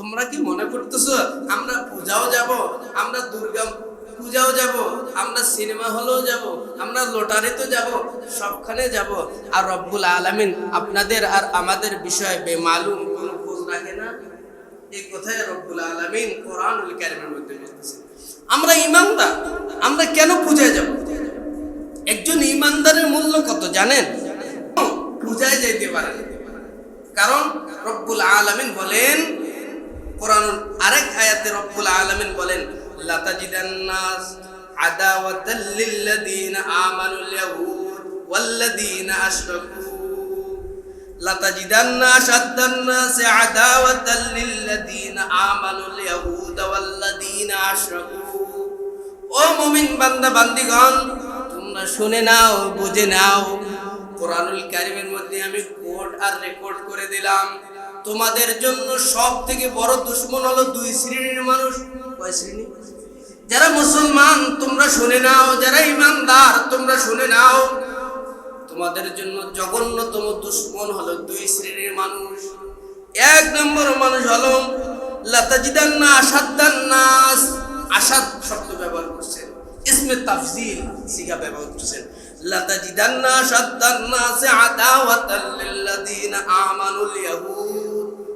তোমরা কি মনে করতেছো, আমরা পূজাও যাব, আমরা দুর্গা পূজাও যাব, আমরা সিনেমা হলেও যাব, আমরা লটারিতে যাব, সবখানে যাব। আর রব্বুল আলামিন আপনাদের আর আমাদের বিষয়ে বেমালুম কোনো খোঁজ রাখে না। এই কথায় রব্বুল আলামিন কোরআনুল কারিমের মধ্যে আমরা ইমানদার, আমরা কেন পূজায় যাব? একজন ইমানদারের মূল্য কত জানেন? পূজায় যাইতে পারে কারণ রব্বুল আলামিন বলেন কোরআন আরেক আয়াতে রব্বুল আলামিন বলেন, লাতাজিদান্নাস আদাওয়াতাল লিল্লাযীনা আমানুল ইয়াহুদ ওয়াল্লাযীনা আশরাকু। লাতাজিদান্না আশাদ্দান নাসি আদাওয়াতাল লিল্লাযীনা আমানুল ইয়াহুদ ওয়াল্লাযীনা আশরাকু। ও মুমিন বান্দা, বান্দিগণ, তোমরা শুনে নাও, বুঝে নাও, কোরআনুল কারিমের মধ্যে আমি কোড আর রেকর্ড করে দিলাম। তোমাদের জন্য সব থেকে বড় দুশ্মন হলো দুই শ্রেণির মানুষ। কয় শ্রেণি? যারা মুসলমান, তোমরা শুনে নাও। যারা ইমানদার, তোমরা শুনে নাও। তোমাদের জন্য জঘন্যতম দুশ্মন হলো দুই শ্রেণির মানুষ। এক নম্বর মানুষ হলো, লাতাজিদান্না আসাদ্দান নাস আসাদ শব্দ ব্যবহার করছেন। ইসমে তাফজিল সিগা ব্যবহার করছেন। আসাদ্দান নাস আদাওয়াতাল লিল্লাযিনা আমানুল ইয়াহুদ।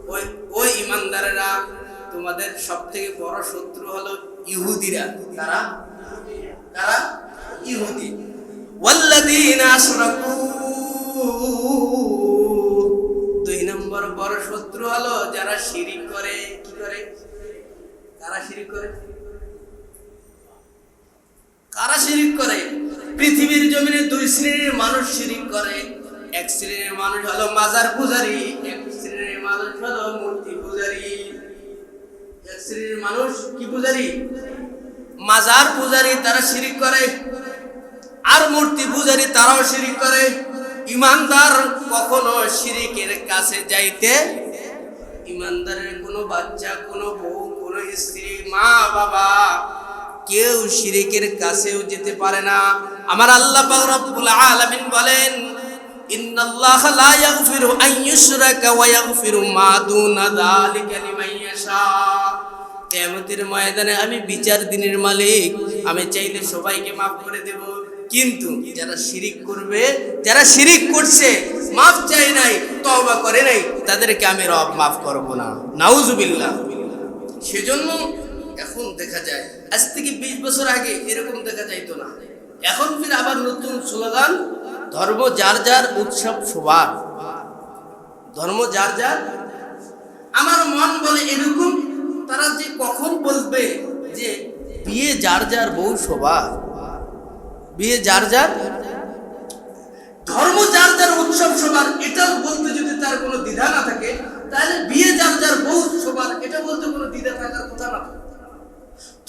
ওই ওই ইমানদারেরা তোমাদের সব থেকে বড় শত্রু হলো ইহুদিরা। তারা তারা ইহুদি। দুই নম্বর বড় শত্রু হলো যারা শিরিক করে। কি করে? তারা শিরিক করে? কারা শিরিক করে? পৃথিবীর জমিনে দুই শ্রেণির মানুষ শিরিক করে। এক শ্রেণির মানুষ হলো মাজার পূজারী। মাজার পূজারি তারা শিরিক করে আর মূর্তি পূজারি তারাও শিরিক করে ইমানদার কখনো শিরিকের কাছে যাইতে ইমানদারের কোনো বাচ্চা কোনো বউ কোনো স্ত্রী মা বাবা কেউ শিরিকের কাছেও যেতে পারে না আমার আল্লাহ রব্বুল আলামিন বলেন ময়দানে আমি বিচার দিনের মালিক, আমি চাইলে সবাইকে মাফ করে দেব। কিন্তু যারা শিরিক করবে, যারা শিরিক করছে, মাফ চাই নাই, তওবা করে নাই, তাদেরকে আমি রব মাফ করব না। নাউজুবিল্লাহ। সেজন্য এখন দেখা যায়, আজ থেকে বিশ বছর আগে এরকম দেখা যাইতো না। এখন ফির আবার নতুন স্লোগান ধর্ম যার যার উৎসব সবার ধর্ম যার যার। আমার মন বলে এরকম, তারা যে কখন বলবে যে বিয়ে যার যার বউ সবার বিয়ে যার যার। ধর্ম যার যার উৎসব সবার এটা বলতে যদি তার কোনো দ্বিধা না থাকে, তাহলে বিয়ে যার যার বউ সবার এটা বলতে কোনো দ্বিধা থাকার কথা না।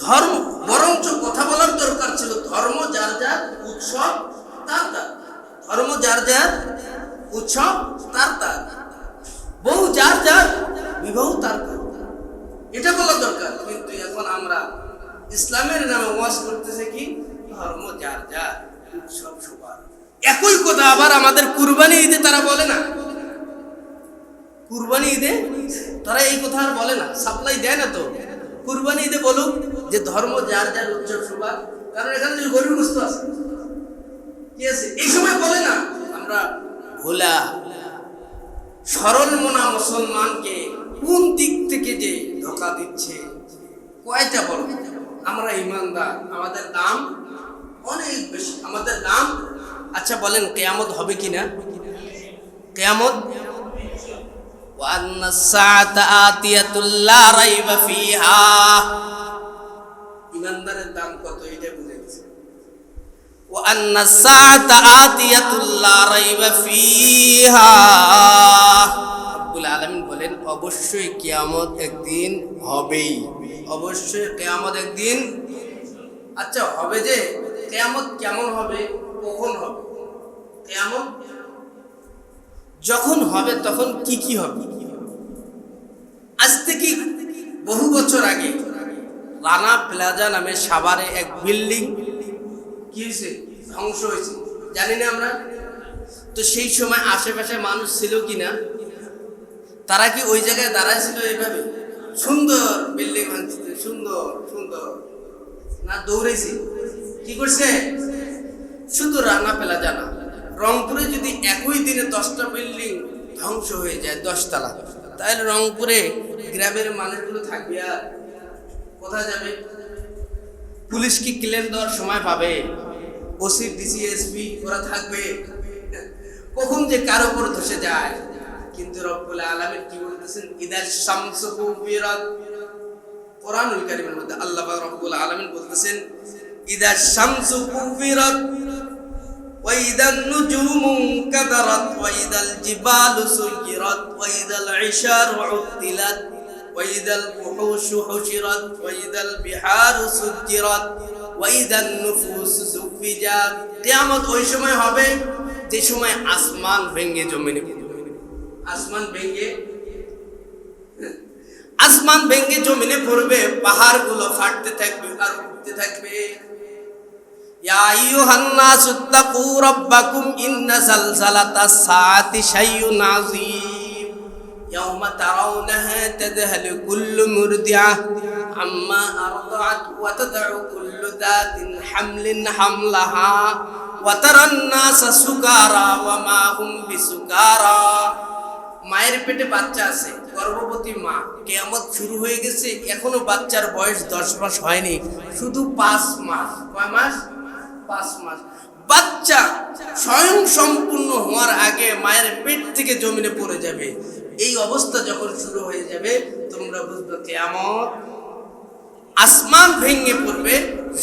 ধর্ম, বরঞ্চ কথা বলার দরকার ছিল, ধর্ম যার যার উৎসব, তার ধর্ম যার যার উৎসব তার তার বহু যার যার বিবাহ তার তার এটা বলা দরকার কিন্তু এখন আমরা ইসলামের নামে ওয়াজ করতেছে কি ধর্ম যার যার উৎসব সবার একই কথা আবার আমাদের কুরবানি ঈদে তারা বলে না কুরবানি ঈদে তারা এই কথা আর বলে না সাপ্লাই দেয় না তো কুরবানি ঈদে বলুক যে ধর্ম যার যার উৎসব সবার কারণ এখানে গরিব বস্তু আছে এই সময় বলে না, আমরা ভোলা সরল মোনা মুসলমানকে কোন দিক থেকে যে ধোকা দিচ্ছে? কয়টা বল? আমরা ইমানদার, আমাদের দাম অনেক বেশি, আমাদের দাম আচ্ছা বলেন, কেয়ামত হবে কি না কেয়ামত ইমানদারের দাম কত? এটা বুঝে গেছে। وأن الساعة آتية لا ريب فيها রব্বুল আলামিন বলেন অবশ্যই কিয়ামত একদিন হবেই অবশ্যই কিয়ামত একদিন আচ্ছা হবে যে কিয়ামত কেমন হবে কখন হবে কিয়ামত যখন হবে তখন কি কি হবে আজ থেকে বহু বছর আগে রানা প্লাজা নামে সাভারে এক বিল্ডিং কি হয়েছে? ধ্বংস হয়েছে। জানি না আমরা। তো সেই সময় আশেপাশে মানুষ ছিল কি না তারা কি ওই জায়গায় দাঁড়ায় ছিল এইভাবে? সুন্দর বিল্ডিং ভাঙছে সুন্দর সুন্দর। না দৌড়েছি কি করছে? শুধু রান্না পেলা জানা। রংপুরে যদি একই দিনে দশটা বিল্ডিং ধ্বংস হয়ে যায়, দশতলা, তাহলে রংপুরে গ্রামের মানুষগুলো থাকবে আর কোথায় যাবে? পুলিশ কি ক্লেম দেওয়ার সময় পাবে? ওসি ডিসি এসপি ওরা থাকবে কখন যে কার উপর ধসে যায় কিন্তু রব্বুল আলামিন কি বলতেছেন ইদার শামসু কুবিরাত কোরআনুল কারীমের মধ্যে আল্লাহ পাক রব্বুল আলামিন বলতেছেন ইদার শামসু কুবিরাত وإذا النجوم انكدرت وإذا الجبال سيرت وإذا العشار عطلت وإذا الوحوش حشرت وإذا البحار سجرت ওয়াইদান নুফুস সুফিজা। কিয়ামত ওই সময় হবে যে সময় আসমান ভেঙে জমিনে আসমান ভেঙ্গে আসমান ভেঙ্গে জমিনে পড়বে, পাহাড়গুলো ফাটতে থাকবে আর উঠতে থাকবে। ইয়া আইয়ুহান নাস তাকু রাব্বাকুম ইন্না জালজালাতাস সাআতি শাইউন আযীম। ইয়াওমা তারাউনাহা তাদহালু কুল্লু মুরদিয়া عما أرضعت وتدع كل ذات حمل حملها وترى الناس سكارى وما هم بسكارى মায়ের পেটে বাচ্চা আছে গর্ভবতী মা কেয়ামত শুরু হয়ে গেছে এখনো বাচ্চার বয়স দশ মাস হয়নি শুধু পাঁচ মাস কয় মাস পাঁচ মাস বাচ্চা স্বয়ং সম্পূর্ণ হওয়ার আগে মায়ের পেট থেকে জমিনে পড়ে যাবে এই অবস্থা যখন শুরু হয়ে যাবে তোমরা বুঝবে কেয়ামত আসমান ভেঙে পড়বে,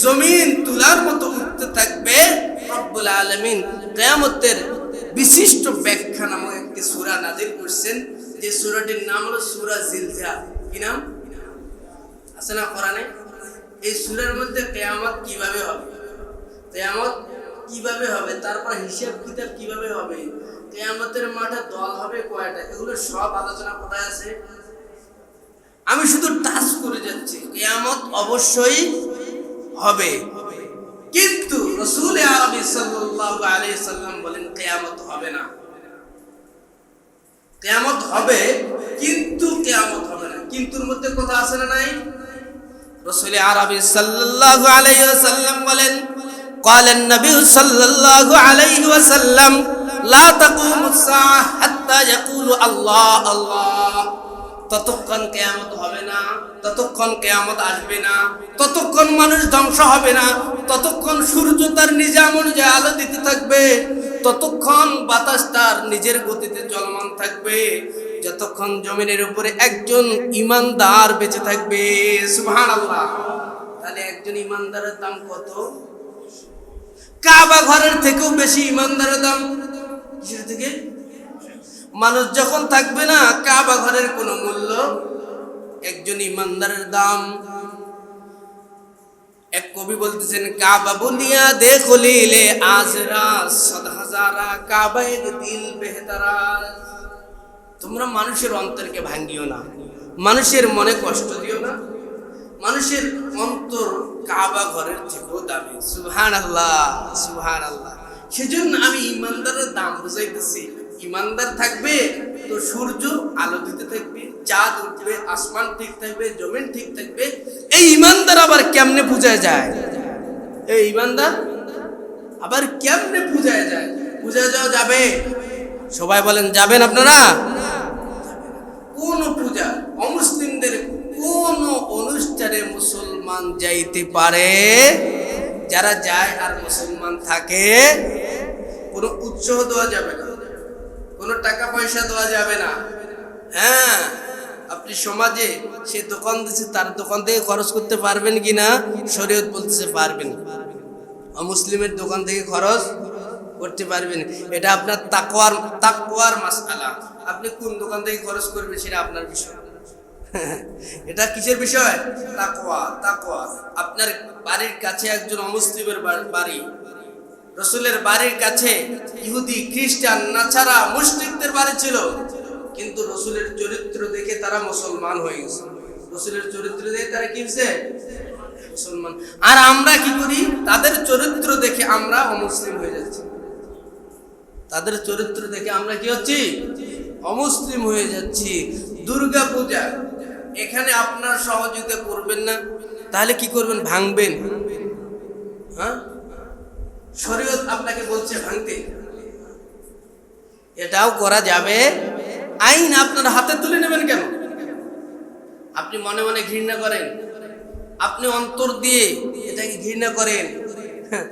জমিন তুলার মতো উঠতে থাকবে রব্বুল আলামিন। কিয়ামতের বিশিষ্ট ব্যাখ্যা নামক একটি সূরা নাজিল করছেন। যে সূরাটির নাম হলো সূরা জিলজাল কি নাম? আছে না কোরআনে? এই সূরার মধ্যে কেয়ামত কীভাবে হবে? কিয়ামত কীভাবে হবে? তারপর হিসাব কিতাব কীভাবে হবে? কিয়ামতের মাঠে দল হবে কয়টা? এগুলো সব আলোচনা কোথায় আছে? আমি শুধু টাচ করে যাচ্ছি কিয়ামত অবশ্যই হবে কিন্তু রসুল আরবি সাল্লাল্লাহু আলাইহি সাল্লাম বলেন কিয়ামত হবে না কিয়ামত হবে কিন্তু কিয়ামত হবে না কিন্তুর মধ্যে কথা আছে না নাই রসুল আরবি সাল্লাল্লাহু আলাইহি ওয়াসাল্লাম বলেন قال النبي صلى الله عليه وسلم لا تقوم الساعة حتى يقول الله الله ততক্ষণ কেয়ামত হবে না, ততক্ষণ কেয়ামত আসবে না, ততক্ষণ মানুষ ধ্বংস হবে না, ততক্ষণ সূর্য তার নিজাম অনুযায়ী আলো দিতে থাকবে, ততক্ষণ বাতাস তার নিজের গতিতে চলমান থাকবে, যতক্ষণ জমিনের উপরে একজন ইমানদার বেঁচে থাকবে তাহলে একজন ইমানদারের দাম কত? কাবা ঘরের থেকেও বেশি ইমানদারের দাম থেকে? মানুষ যখন থাকবে না, কাবা ঘরের কোনো মূল্য? একজন ইমানদারের দাম। এক কবি বলতেছেন, কাবা বুনিয়া দেখলিলে আজরা সদ হাজারা কাবা দিল বেহতারা তোমরা মানুষের অন্তরকে ভাঙ্গিও না। মানুষের মনে কষ্ট দিও না। মানুষের অন্তর কাবা ঘরের থেকেও দামি। সুহান আল্লাহ সুহান আল্লাহ সেজন্য আমি ইমানদারের দাম বুঝাইতেছি। ইমানদার থাকবে, তো সূর্য আলো দিতে থাকবে, চাঁদ উঠবে, আসমান ঠিক থাকবে, জমিন ঠিক থাকবে। এই ইমানদার আবার কেমনে পূজায় যায়? এই ইমানদার আবার কেমনে পূজায় যায়? পূজা যাওয়া যাবে? সবাই বলেন, যাবেন আপনারা? কোন পূজা অমুসলিমদের কোন অনুষ্ঠানে মুসলমান যাইতে পারে? যারা যায় আর মুসলমান থাকে, কোনো উৎসাহ দেওয়া যাবে না। কোনো টাকা পয়সা দেওয়া যাবে না। হ্যাঁ আপনি সমাজে সে দোকান দিচ্ছে তার দোকান থেকে খরচ করতে পারবেন কি না? শরীয়ত বলতেছে পারবেন। মুসলিমের দোকান থেকে খরচ করতে পারবেন। এটা আপনার তাকোয়ার তাকোয়ার মাসআলা। আপনি কোন দোকান থেকে খরচ করবেন সেটা আপনার বিষয়। এটা কিসের বিষয়? তাকওয়া তাকওয়া। আপনার বাড়ির কাছে একজন অমুসলিমের বাড়ি। রসুলের বাড়ির কাছে ইহুদি, খ্রিস্টান নাছাড়া মুসলিমদের বাড়ি ছিল। কিন্তু রসুলের চরিত্র দেখে তারা মুসলমান হয়ে গেছে। রসুলের চরিত্র দেখে তারা কি হয়েছে? মুসলমান। আর আমরা কি করি? তাদের চরিত্র দেখে আমরা অমুসলিম হয়ে যাচ্ছি। তাদের চরিত্র দেখে আমরা কি হচ্ছি? অমুসলিম হয়ে যাচ্ছি। দুর্গা পূজা। এখানে আপনার সহযোগিতা করবেন না। তাহলে কি করবেন? ভাঙবেন। হ্যাঁ? শরীয়ত আপনাকে বলছে ভাঙতে। এটাও করা যাবে। আইন আপনার হাতে তুলে নেবেন কেন? আপনি মনে মনে ঘৃণা করেন। আপনি অন্তর দিয়ে এটাকে ঘৃণা করেন। হ্যাঁ,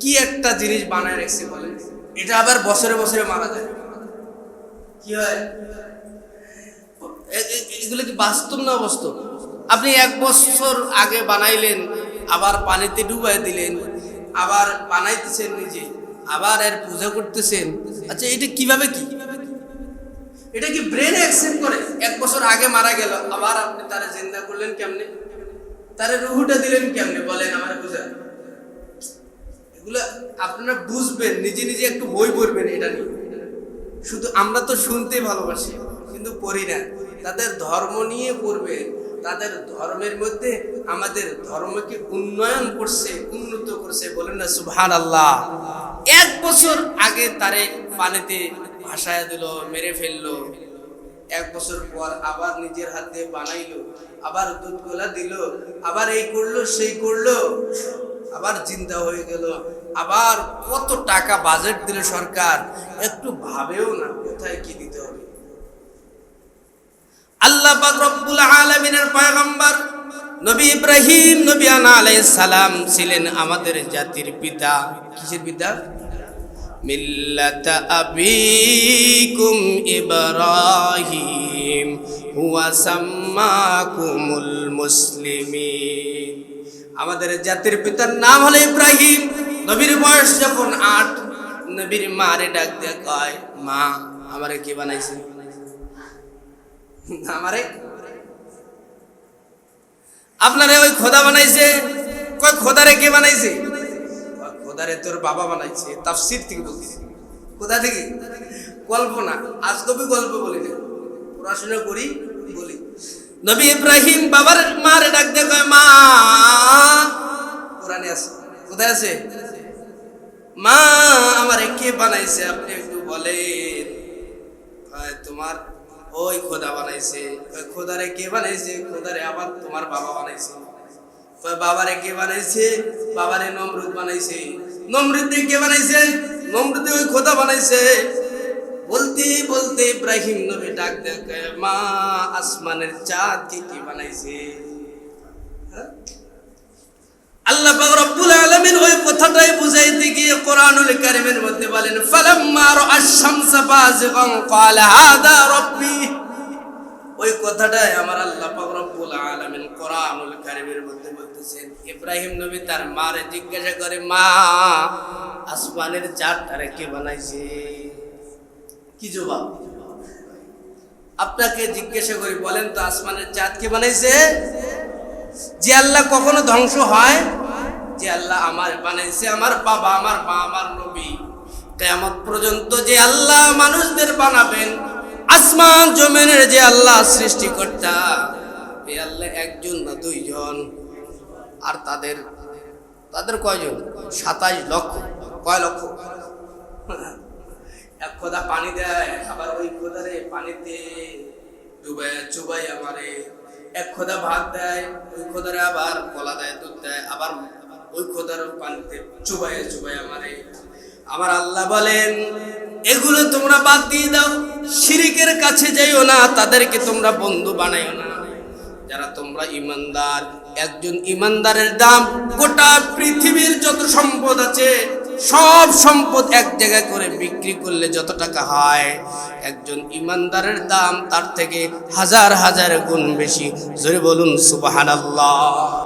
কি একটা জিনিস বানায় রেখেছে বলেন? এটা আবার বছরে বছরে মারা যায়। কি হয়? এগুলো কি বাস্তব না বাস্তব আপনি এক বছর আগে বানাইলেন আবার পানিতে ডুবাই দিলেন আবার বানাইতেছেন নিজে, আবার এর পূজা করতেছেন। আচ্ছা এটা কীভাবে কি? এটা কি ব্রেন অ্যাকসেপ্ট করে? এক বছর আগে মারা গেল, আবার আপনি তারা জিন্দা করলেন কেমনে? তারা রুহুটা দিলেন কেমনে? বলেন আমার বুঝান এগুলো আপনারা বুঝবেন, নিজে নিজে একটু বই পড়বেন এটা নিয়ে। শুধু আমরা তো শুনতে ভালোবাসি, কিন্তু পড়ি না। তাদের ধর্ম নিয়ে পড়বে। তাদের ধর্মের মধ্যে আমাদের ধর্মকে উন্নয়ন করছে, উন্নত করছে বলেন না সুবহান আল্লাহ এক বছর আগে তারে পানিতে ভাসায় দিল, মেরে ফেলল। এক বছর পর আবার নিজের হাতে বানাইলো, আবার দুধ গোলা দিল, আবার এই করল, সেই করল, আবার চিন্তা হয়ে গেল। আবার কত টাকা বাজেট দিল সরকার, একটু ভাবেও না কোথায় কি দিতে হবে। আল্লাহ রব্বুল আলামিনের পয়গম্বর নবী ইব্রাহিম নবী আনা আলাইহিস সালাম ছিলেন আমাদের জাতির পিতা। কিসের পিতা? মিল্লাত আবিকুম ইব্রাহিম, হুয়া সাম্মাকুমুল মুসলিমিন। আমাদের জাতির পিতার নাম হলো ইব্রাহিম। নবীর বয়স যখন আট, নবীর মারে ডাক দিয়ে কয়, মা, আমারে কে বানাইছে? আপনারে ওই খোদা বানাইছে। কই খোদারে কে বানাইছে? খোদারে তোর বাবা বানাইছে তাফসির থেকে বলছি কোথা থেকে? কল্পনা আজ কবি গল্প বলি না। পড়াশোনা করি বলি। নবী ইব্রাহিম বাবার মারে ডাক কয় মা কোরআনে আছে কোথায় আছে? মা আমারে কে বানাইছে আপনি একটু বলেন। কয়, তোমার ওই খোদা বানাইছে কয়, খোদারে কে বানাইছে? খোদারে আবার তোমার বাবা বানাইছে। বাবারে কে বানাইছে? বাবারে নমরুদ বানাইছে। নমরুদ কে বানাইছে? নমরুদ ওই খোদা বানাইছে। বলতে বলতে ইব্রাহিম নবী ডাক দেখে মা আসমানের চাঁদ কে কি বানাইছে? হ্যাঁ? আল্লাহ পাক রব্বুল আলামিন ওই কথাটাই বুঝাইতে গিয়ে কোরআনুল কারীমের মধ্যে বলেন, ফালাম্মা রাআশ শামসা বাযিগান? ক্বালা, হাদা রাব্বি। ওই কথাটাই আমার আল্লাহ পাক রব্বুল আলামিন কোরআনুল কারীমের মধ্যে বলতেছেন। ইব্রাহিম নবী তার মারে জিজ্ঞাসা করে, মা, আসমানের চাঁদটারে কে বানাইছে? কি জবাব? আপনাকে জিজ্ঞাসা করি, বলেন তো, আসমানের চাঁদ কে বানাইছে? যে আল্লাহ কখনো ধ্বংস হয়, যে আল্লাহ আমার বানাইছে আমার বাবা, আমার মা, আমার নবী। কেমন পর্যন্ত যে আল্লাহ মানুষদের বানাবেন, আসমান জমিনের যে আল্লাহ সৃষ্টিকর্তা এই আল্লাহ একজন না দুইজন? আর তাদের তাদের কয়জন? সাতাইশ লক্ষ। কয় লক্ষ? এক খোদা পানি দেয়, আবার ওই খোদারে পানিতে ডুবাই চুবাই আমারে। এক খোদা ভাত দেয়, ওই খোদারে আবার কলা দেয়, দুধ দেয়, আবার ওই খোদার পানিতে চুবাই চুবাই আমারে আমার আল্লাহ বলেন, এগুলো তোমরা বাদ দিয়ে দাও, শিরিকের কাছে যাইও না, তাদেরকে তোমরা বন্ধু বানাইও না। যারা তোমরা ইমানদার, একজন ইমানদারের দাম গোটা পৃথিবীর যত সম্পদ আছে সব সম্পদ এক জায়গায় করে বিক্রি করলে যত টাকা হয়, একজন ইমানদারের দাম তার থেকে হাজার হাজার গুণ বেশি। জোরে বলুন, সুবহানাল্লাহ।